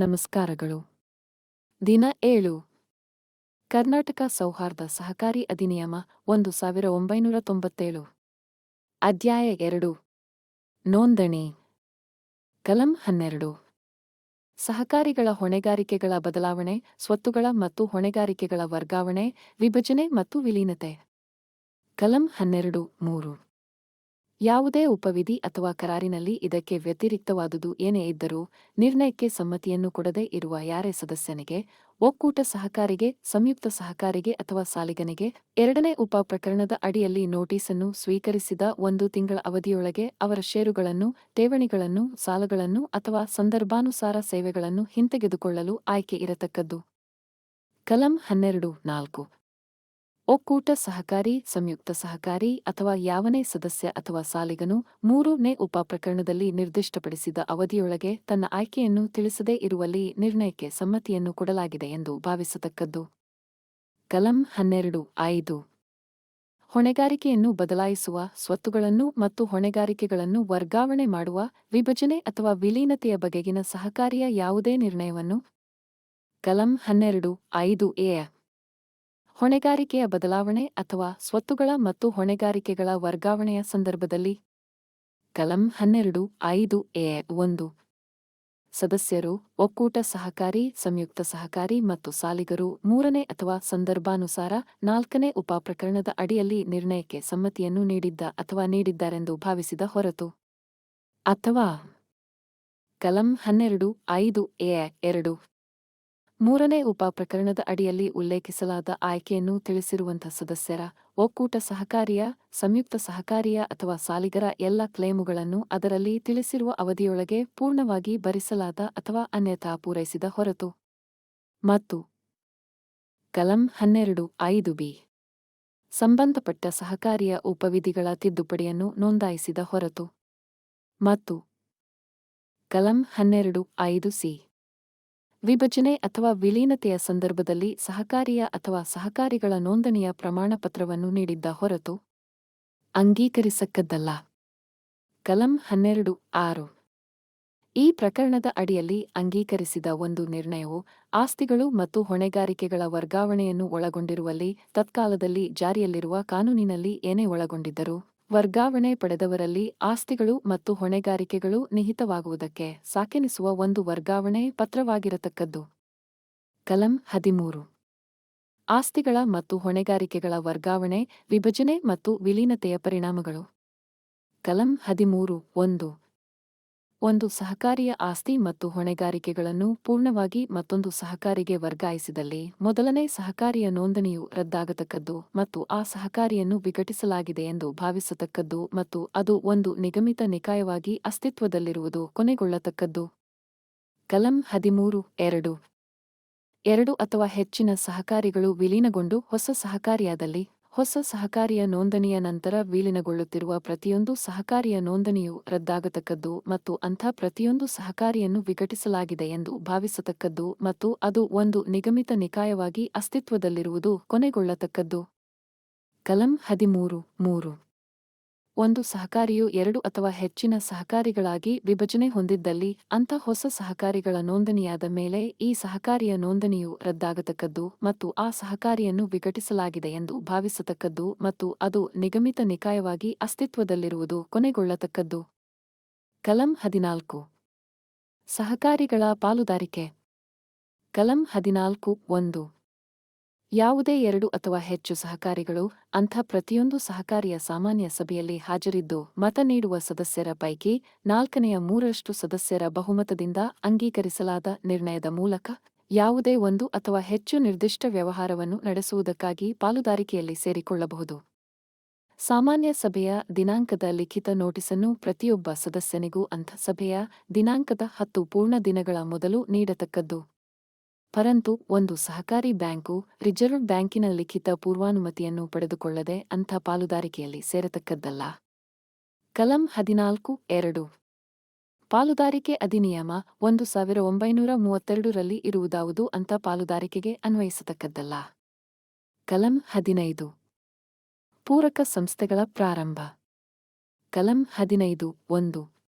ನಮಸ್ಕಾರಗಳು. ದಿನ ಏಳು. ಕರ್ನಾಟಕ ಸೌಹಾರ್ದ ಸಹಕಾರಿ ಅಧಿನಿಯಮ ಒಂದು ಸಾವಿರ ಒಂಬೈನೂರ ತೊಂಬತ್ತೇಳು. ಅಧ್ಯಾಯ ಎರಡು. ನೋಂದಣಿ. ಕಲಂ ಹನ್ನೆರಡು. ಸಹಕಾರಿಗಳ ಹೊಣೆಗಾರಿಕೆಗಳ ಬದಲಾವಣೆ, ಸ್ವತ್ತುಗಳ ಮತ್ತು ಹೊಣೆಗಾರಿಕೆಗಳ ವರ್ಗಾವಣೆ, ವಿಭಜನೆ ಮತ್ತು ವಿಲೀನತೆ. ಕಲಂ ಹನ್ನೆರಡು ಮೂರು. ಯಾವುದೇ ಉಪವಿಧಿ ಅಥವಾ ಕರಾರಿನಲ್ಲಿ ಇದಕ್ಕೆ ವ್ಯತಿರಿಕ್ತವಾದುದು ಏನೇ ಇದ್ದರೂ ನಿರ್ಣಯಕ್ಕೆ ಸಮ್ಮತಿಯನ್ನು ಕೊಡದೇ ಇರುವ ಯಾರೇ ಸದಸ್ಯನಿಗೆ, ಒಕ್ಕೂಟ ಸಹಕಾರಿಗೆ, ಸಂಯುಕ್ತ ಸಹಕಾರಿಗೆ ಅಥವಾ ಸಾಲಿಗನಿಗೆ ಎರಡನೇ ಉಪ ಪ್ರಕರಣದ ಅಡಿಯಲ್ಲಿ ನೋಟಿಸನ್ನು ಸ್ವೀಕರಿಸಿದ ಒಂದು ತಿಂಗಳ ಅವಧಿಯೊಳಗೆ ಅವರ ಷೇರುಗಳನ್ನು, ಠೇವಣಿಗಳನ್ನು, ಸಾಲಗಳನ್ನು ಅಥವಾ ಸಂದರ್ಭಾನುಸಾರ ಸೇವೆಗಳನ್ನು ಹಿಂತೆಗೆದುಕೊಳ್ಳಲು ಆಯ್ಕೆ ಇರತಕ್ಕದ್ದು. ಕಲಂ ಹನ್ನೆರಡು ನಾಲ್ಕು. ಒಕ್ಕೂಟ ಸಹಕಾರಿ, ಸಂಯುಕ್ತ ಸಹಕಾರಿ ಅಥವಾ ಯಾವನೇ ಸದಸ್ಯ ಅಥವಾ ಸಾಲಿಗನು ಮೂರನೇ ಉಪ ಪ್ರಕರಣದಲ್ಲಿ ನಿರ್ದಿಷ್ಟಪಡಿಸಿದ ಅವಧಿಯೊಳಗೆ ತನ್ನ ಆಯ್ಕೆಯನ್ನು ತಿಳಿಸದೇ ಇರುವಲ್ಲಿ ನಿರ್ಣಯಕ್ಕೆ ಸಮ್ಮತಿಯನ್ನು ಕೊಡಲಾಗಿದೆ ಎಂದು ಭಾವಿಸತಕ್ಕದ್ದು. ಕಲಂ ಹನ್ನೆರಡು, ಐದು. ಹೊಣೆಗಾರಿಕೆಯನ್ನು ಬದಲಾಯಿಸುವ, ಸ್ವತ್ತುಗಳನ್ನು ಮತ್ತು ಹೊಣೆಗಾರಿಕೆಗಳನ್ನು ವರ್ಗಾವಣೆ ಮಾಡುವ, ವಿಭಜನೆ ಅಥವಾ ವಿಲೀನತೆಯ ಬಗೆಗಿನ ಸಹಕಾರಿಯ ಯಾವುದೇ ನಿರ್ಣಯವನ್ನು ಕಲಂ ಹನ್ನೆರಡು, ಐದು ಎ ಹೊಣೆಗಾರಿಕೆಯ ಬದಲಾವಣೆ ಅಥವಾ ಸ್ವತ್ತುಗಳ ಮತ್ತು ಹೊಣೆಗಾರಿಕೆಗಳ ವರ್ಗಾವಣೆಯ ಸಂದರ್ಭದಲ್ಲಿ? ಕಲಂ ಹನ್ನೆರಡು, ಐದು, ಎ, ಒಂದು. ಸದಸ್ಯರು, ಒಕ್ಕೂಟ ಸಹಕಾರಿ, ಸಂಯುಕ್ತ ಸಹಕಾರಿ ಮತ್ತು ಸಾಲಿಗರು ಮೂರನೇ ಅಥವಾ ಸಂದರ್ಭಾನುಸಾರ ನಾಲ್ಕನೇ ಉಪಪ್ರಕರಣದ ಅಡಿಯಲ್ಲಿ ನಿರ್ಣಯಕ್ಕೆ ಸಮ್ಮತಿಯನ್ನು ನೀಡಿದ್ದ ಅಥವಾ ನೀಡಿದ್ದಾರೆಂದು ಭಾವಿಸಿದ ಹೊರತು. ಅಥವಾ ಕಲಂ ಹನ್ನೆರಡು, ಐದು, ಎ, ಎರಡು. ಮೂರನೇ ಉಪ ಪ್ರಕರಣದ ಅಡಿಯಲ್ಲಿ ಉಲ್ಲೇಖಿಸಲಾದ ಆಯ್ಕೆಯನ್ನು ತಿಳಿಸಿರುವಂಥ ಸದಸ್ಯರ ಒಕ್ಕೂಟ ಸಹಕಾರಿಯ, ಸಂಯುಕ್ತ ಸಹಕಾರಿಯ ಅಥವಾ ಸಾಲಿಗರ ಎಲ್ಲ ಕ್ಲೇಮುಗಳನ್ನು ಅದರಲ್ಲಿ ತಿಳಿಸಿರುವ ಅವಧಿಯೊಳಗೆ ಪೂರ್ಣವಾಗಿ ಭರಿಸಲಾದ ಅಥವಾ ಅನ್ಯಥಾ ಪೂರೈಸಿದ ಹೊರತು. ಮತ್ತು ಕಲಂ ಹನ್ನೆರಡು ಐದು ಬಿ. ಸಂಬಂಧಪಟ್ಟ ಸಹಕಾರಿಯ ಉಪವಿಧಿಗಳ ತಿದ್ದುಪಡಿಯನ್ನು ನೋಂದಾಯಿಸಿದ ಹೊರತು. ಮತ್ತು ಕಲಂ ಹನ್ನೆರಡು ಐದು ಸಿ. ವಿಭಜನೆ ಅಥವಾ ವಿಲೀನತೆಯ ಸಂದರ್ಭದಲ್ಲಿ ಸಹಕಾರಿಯ ಅಥವಾ ಸಹಕಾರಿಗಳ ನೋಂದಣಿಯ ಪ್ರಮಾಣಪತ್ರವನ್ನು ನೀಡಿದ್ದ ಹೊರತು ಅಂಗೀಕರಿಸಕ್ಕದ್ದಲ್ಲ. ಕಲಂ ಹನ್ನೆರಡು ಆರು. ಈ ಪ್ರಕರಣದ ಅಡಿಯಲ್ಲಿ ಅಂಗೀಕರಿಸಿದ ಒಂದು ನಿರ್ಣಯವು ಆಸ್ತಿಗಳು ಮತ್ತು ಹೊಣೆಗಾರಿಕೆಗಳ ವರ್ಗಾವಣೆಯನ್ನು ಒಳಗೊಂಡಿರುವಲ್ಲಿ ತತ್ಕಾಲದಲ್ಲಿ ಜಾರಿಯಲ್ಲಿರುವ ಕಾನೂನಿನಲ್ಲಿ ಏನೇ ಒಳಗೊಂಡಿದ್ದರೂ ವರ್ಗಾವಣೆ ಪಡೆದವರಲ್ಲಿ ಆಸ್ತಿಗಳು ಮತ್ತು ಹೊಣೆಗಾರಿಕೆಗಳು ನಿಹಿತವಾಗುವುದಕ್ಕೆ ಸಾಕೆನಿಸುವ ಒಂದು ವರ್ಗಾವಣೆ ಪತ್ರವಾಗಿರತಕ್ಕದ್ದು. ಕಲಂ ಹದಿಮೂರು. ಆಸ್ತಿಗಳ ಮತ್ತು ಹೊಣೆಗಾರಿಕೆಗಳ ವರ್ಗಾವಣೆ, ವಿಭಜನೆ ಮತ್ತು ವಿಲೀನತೆಯ ಪರಿಣಾಮಗಳು. ಕಲಂ ಹದಿಮೂರು ಒಂದು. ಒಂದು ಸಹಕಾರಿಯ ಆಸ್ತಿ ಮತ್ತು ಹೊಣೆಗಾರಿಕೆಗಳನ್ನು ಪೂರ್ಣವಾಗಿ ಮತ್ತೊಂದು ಸಹಕಾರಿಗೆ ವರ್ಗಾಯಿಸಿದಲ್ಲಿ ಮೊದಲನೇ ಸಹಕಾರಿಯ ನೋಂದಣಿಯು ರದ್ದಾಗತಕ್ಕದ್ದು ಮತ್ತು ಆ ಸಹಕಾರಿಯನ್ನು ವಿಘಟಿಸಲಾಗಿದೆ ಎಂದು ಭಾವಿಸತಕ್ಕದ್ದು ಮತ್ತು ಅದು ಒಂದು ನಿಗಮಿತ ನಿಕಾಯವಾಗಿ ಅಸ್ತಿತ್ವದಲ್ಲಿರುವುದು ಕೊನೆಗೊಳ್ಳತಕ್ಕದ್ದು. ಕಲಂ ಹದಿಮೂರು, ಎರಡು. ಎರಡು ಅಥವಾ ಹೆಚ್ಚಿನ ಸಹಕಾರಿಗಳು ವಿಲೀನಗೊಂಡು ಹೊಸ ಸಹಕಾರಿಯಾದಲ್ಲಿ ಹೊಸ ಸಹಕಾರಿಯ ನೋಂದಣಿಯ ನಂತರ ವಿಲೀನಗೊಳ್ಳುತ್ತಿರುವ ಪ್ರತಿಯೊಂದು ಸಹಕಾರಿಯ ನೋಂದಣಿಯು ರದ್ದಾಗತಕ್ಕದ್ದು ಮತ್ತು ಅಂಥ ಪ್ರತಿಯೊಂದು ಸಹಕಾರಿಯನ್ನು ವಿಘಟಿಸಲಾಗಿದೆ ಎಂದು ಭಾವಿಸತಕ್ಕದ್ದು ಮತ್ತು ಅದು ಒಂದು ನಿಗಮಿತ ನಿಕಾಯವಾಗಿ ಅಸ್ತಿತ್ವದಲ್ಲಿರುವುದು ಕೊನೆಗೊಳ್ಳತಕ್ಕದ್ದು. ಕಲಂ ಹದಿಮೂರು, ಮೂರು. ಒಂದು ಸಹಕಾರಿಯು ಎರಡು ಅಥವಾ ಹೆಚ್ಚಿನ ಸಹಕಾರಿಗಳಾಗಿ ವಿಭಜನೆ ಹೊಂದಿದ್ದಲ್ಲಿ ಅಂಥ ಹೊಸ ಸಹಕಾರಿಗಳ ನೋಂದಣಿಯಾದ ಮೇಲೆ ಈ ಸಹಕಾರಿಯ ನೋಂದಣಿಯು ರದ್ದಾಗತಕ್ಕದ್ದು ಮತ್ತು ಆ ಸಹಕಾರಿಯನ್ನು ವಿಘಟಿಸಲಾಗಿದೆ ಎಂದು ಭಾವಿಸತಕ್ಕದ್ದು ಮತ್ತು ಅದು ನಿಗಮಿತ ನಿಕಾಯವಾಗಿ ಅಸ್ತಿತ್ವದಲ್ಲಿರುವುದು ಕೊನೆಗೊಳ್ಳತಕ್ಕದ್ದು. ಕಲಂ ಹದಿನಾಲ್ಕು. ಸಹಕಾರಿಗಳ ಪಾಲುದಾರಿಕೆ. ಕಲಂ ಹದಿನಾಲ್ಕು ಒಂದು. ಯಾವುದೇ ಎರಡು ಅಥವಾ ಹೆಚ್ಚು ಸಹಕಾರಿಗಳು ಅಂಥ ಪ್ರತಿಯೊಂದು ಸಹಕಾರಿಯ ಸಾಮಾನ್ಯ ಸಭೆಯಲ್ಲಿ ಹಾಜರಿದ್ದು ಮತ ನೀಡುವ ಸದಸ್ಯರ ಪೈಕಿ ನಾಲ್ಕನೆಯ ಮೂರಷ್ಟು ಸದಸ್ಯರ ಬಹುಮತದಿಂದ ಅಂಗೀಕರಿಸಲಾದ ನಿರ್ಣಯದ ಮೂಲಕ ಯಾವುದೇ ಒಂದು ಅಥವಾ ಹೆಚ್ಚು ನಿರ್ದಿಷ್ಟ ವ್ಯವಹಾರವನ್ನು ನಡೆಸುವುದಕ್ಕಾಗಿ ಪಾಲುದಾರಿಕೆಯಲ್ಲಿ ಸೇರಿಕೊಳ್ಳಬಹುದು. ಸಾಮಾನ್ಯ ಸಭೆಯ ದಿನಾಂಕದ ಲಿಖಿತ ನೋಟಿಸನ್ನು ಪ್ರತಿಯೊಬ್ಬ ಸದಸ್ಯನಿಗೂ ಅಂಥ ಸಭೆಯ ದಿನಾಂಕದ ಹತ್ತು ಪೂರ್ಣ ದಿನಗಳ ಮೊದಲು ನೀಡತಕ್ಕದ್ದು. ಪರಂತು ಒಂದು ಸಹಕಾರಿ ಬ್ಯಾಂಕು ರಿಸರ್ವ್ ಬ್ಯಾಂಕಿನ ಲಿಖಿತ ಪೂರ್ವಾನುಮತಿಯನ್ನು ಪಡೆದುಕೊಳ್ಳದೆ ಅಂಥ ಪಾಲುದಾರಿಕೆಯಲ್ಲಿ ಸೇರತಕ್ಕದ್ದಲ್ಲ. ಕಲಂ ಹದಿನಾಲ್ಕು ಎರಡು. ಪಾಲುದಾರಿಕೆ ಅಧಿನಿಯಮ ಒಂದು ಸಾವಿರ ಒಂಬೈನೂರ ಮೂವತ್ತೆರಡರಲ್ಲಿ ಇರುವುದಾವುದು ಅಂಥ ಪಾಲುದಾರಿಕೆಗೆ ಅನ್ವಯಿಸತಕ್ಕದ್ದಲ್ಲ. ಕಲಂ ಹದಿನೈದು. ಪೂರಕ ಸಂಸ್ಥೆಗಳ ಪ್ರಾರಂಭ. ಕಲಂ ಹದಿನೈದು ಒಂದು.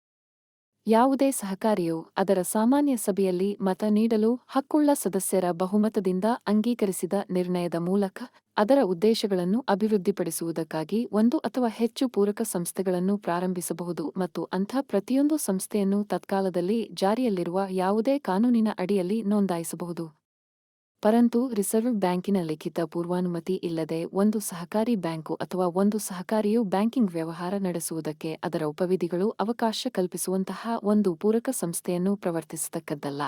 ಯಾವುದೇ ಸಹಕಾರಿಯು ಅದರ ಸಾಮಾನ್ಯ ಸಭೆಯಲ್ಲಿ ಮತ ನೀಡಲು ಹಕ್ಕುಳ್ಳ ಸದಸ್ಯರ ಬಹುಮತದಿಂದ ಅಂಗೀಕರಿಸಿದ ನಿರ್ಣಯದ ಮೂಲಕ ಅದರ ಉದ್ದೇಶಗಳನ್ನು ಅಭಿವೃದ್ಧಿಪಡಿಸುವುದಕ್ಕಾಗಿ ಒಂದು ಅಥವಾ ಹೆಚ್ಚು ಪೂರಕ ಸಂಸ್ಥೆಗಳನ್ನು ಪ್ರಾರಂಭಿಸಬಹುದು ಮತ್ತು ಅಂಥ ಪ್ರತಿಯೊಂದು ಸಂಸ್ಥೆಯನ್ನು ತತ್ಕಾಲದಲ್ಲಿ ಜಾರಿಯಲ್ಲಿರುವ ಯಾವುದೇ ಕಾನೂನಿನ ಅಡಿಯಲ್ಲಿ ನೋಂದಾಯಿಸಬಹುದು. ಪರಂತು ರಿಸರ್ವ್ ಬ್ಯಾಂಕಿನ ಲಿಖಿತ ಪೂರ್ವಾನುಮತಿ ಇಲ್ಲದೆ ಒಂದು ಸಹಕಾರಿ ಬ್ಯಾಂಕು ಅಥವಾ ಒಂದು ಸಹಕಾರಿಯು ಬ್ಯಾಂಕಿಂಗ್ ವ್ಯವಹಾರ ನಡೆಸುವುದಕ್ಕೆ ಅದರ ಉಪವಿಧಿಗಳು ಅವಕಾಶ ಕಲ್ಪಿಸುವಂತಹ ಒಂದು ಪೂರಕ ಸಂಸ್ಥೆಯನ್ನು ಪ್ರವರ್ತಿಸತಕ್ಕದ್ದಲ್ಲ.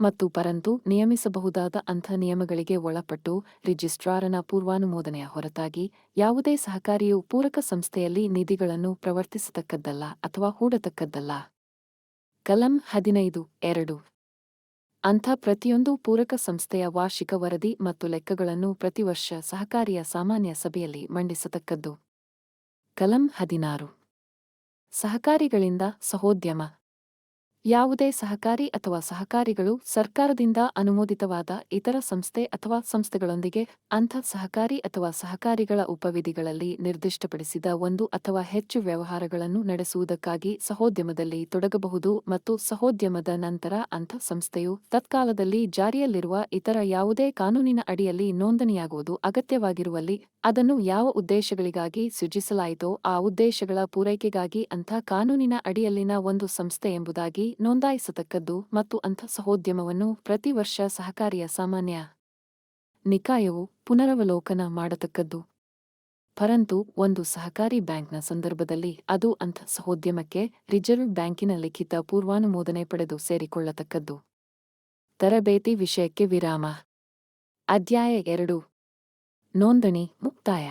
ಮತ್ತು ಪರಂತು ನಿಯಮಿಸಬಹುದಾದ ಅಂಥ ನಿಯಮಗಳಿಗೆ ಒಳಪಟ್ಟು ರಿಜಿಸ್ಟ್ರಾರನ ಪೂರ್ವಾನುಮೋದನೆಯ ಹೊರತಾಗಿ ಯಾವುದೇ ಸಹಕಾರಿಯು ಪೂರಕ ಸಂಸ್ಥೆಯಲ್ಲಿ ನಿಧಿಗಳನ್ನು ಪ್ರವರ್ತಿಸತಕ್ಕದ್ದಲ್ಲ ಅಥವಾ ಹೂಡತಕ್ಕದ್ದಲ್ಲ. ಕಲಂ ಹದಿನೈದು, ಎರಡು. ಅಂಥ ಪ್ರತಿಯೊಂದು ಪೂರಕ ಸಂಸ್ಥೆಯ ವಾರ್ಷಿಕ ವರದಿ ಮತ್ತು ಲೆಕ್ಕಗಳನ್ನು ಪ್ರತಿವರ್ಷ ಸಹಕಾರಿಯ ಸಾಮಾನ್ಯ ಸಭೆಯಲ್ಲಿ ಮಂಡಿಸತಕ್ಕದ್ದು. ಕಲಂ ಹದಿನಾರು. ಸಹಕಾರಿಗಳಿಂದ ಸಹೋದ್ಯಮ. ಯಾವುದೇ ಸಹಕಾರಿ ಅಥವಾ ಸಹಕಾರಿಗಳು ಸರ್ಕಾರದಿಂದ ಅನುಮೋದಿತವಾದ ಇತರ ಸಂಸ್ಥೆ ಅಥವಾ ಸಂಸ್ಥೆಗಳೊಂದಿಗೆ ಅಂಥ ಸಹಕಾರಿ ಅಥವಾ ಸಹಕಾರಿಗಳ ಉಪವಿಧಿಗಳಲ್ಲಿ ನಿರ್ದಿಷ್ಟಪಡಿಸಿದ ಒಂದು ಅಥವಾ ಹೆಚ್ಚು ವ್ಯವಹಾರಗಳನ್ನು ನಡೆಸುವುದಕ್ಕಾಗಿ ಸಹೋದ್ಯಮದಲ್ಲಿ ತೊಡಗಬಹುದು ಮತ್ತು ಸಹೋದ್ಯಮದ ನಂತರ ಅಂಥ ಸಂಸ್ಥೆಯು ತತ್ಕಾಲದಲ್ಲಿ ಜಾರಿಯಲ್ಲಿರುವ ಇತರ ಯಾವುದೇ ಕಾನೂನಿನ ಅಡಿಯಲ್ಲಿ ನೋಂದಣಿಯಾಗುವುದು ಅಗತ್ಯವಾಗಿರುವಲ್ಲಿ ಅದನ್ನು ಯಾವ ಉದ್ದೇಶಗಳಿಗಾಗಿ ಸೃಜಿಸಲಾಯಿತೋ ಆ ಉದ್ದೇಶಗಳ ಪೂರೈಕೆಗಾಗಿ ಅಂಥ ಕಾನೂನಿನ ಅಡಿಯಲ್ಲಿನ ಒಂದು ಸಂಸ್ಥೆ ಎಂಬುದಾಗಿ ನೋಂದಾಯಿಸತಕ್ಕದ್ದು ಮತ್ತು ಅಂಥ ಸಹೋದ್ಯಮವನ್ನು ಪ್ರತಿ ವರ್ಷ ಸಹಕಾರಿಯ ಸಾಮಾನ್ಯ ನಿಕಾಯವು ಪುನರವಲೋಕನ ಮಾಡತಕ್ಕದ್ದು. ಪರಂತು ಒಂದು ಸಹಕಾರಿ ಬ್ಯಾಂಕ್ನ ಸಂದರ್ಭದಲ್ಲಿ ಅದು ಅಂಥ ಸಹೋದ್ಯಮಕ್ಕೆ ರಿಸರ್ವ್ ಬ್ಯಾಂಕಿನ ಲಿಖಿತ ಪೂರ್ವಾನುಮೋದನೆ ಪಡೆದು ಸೇರಿಕೊಳ್ಳತಕ್ಕದ್ದು. ತರಬೇತಿ ವಿಷಯಕ್ಕೆ ವಿರಾಮ. ಅಧ್ಯಾಯ ಎರಡು. ನೋಂದಣಿ ಮುಕ್ತಾಯ.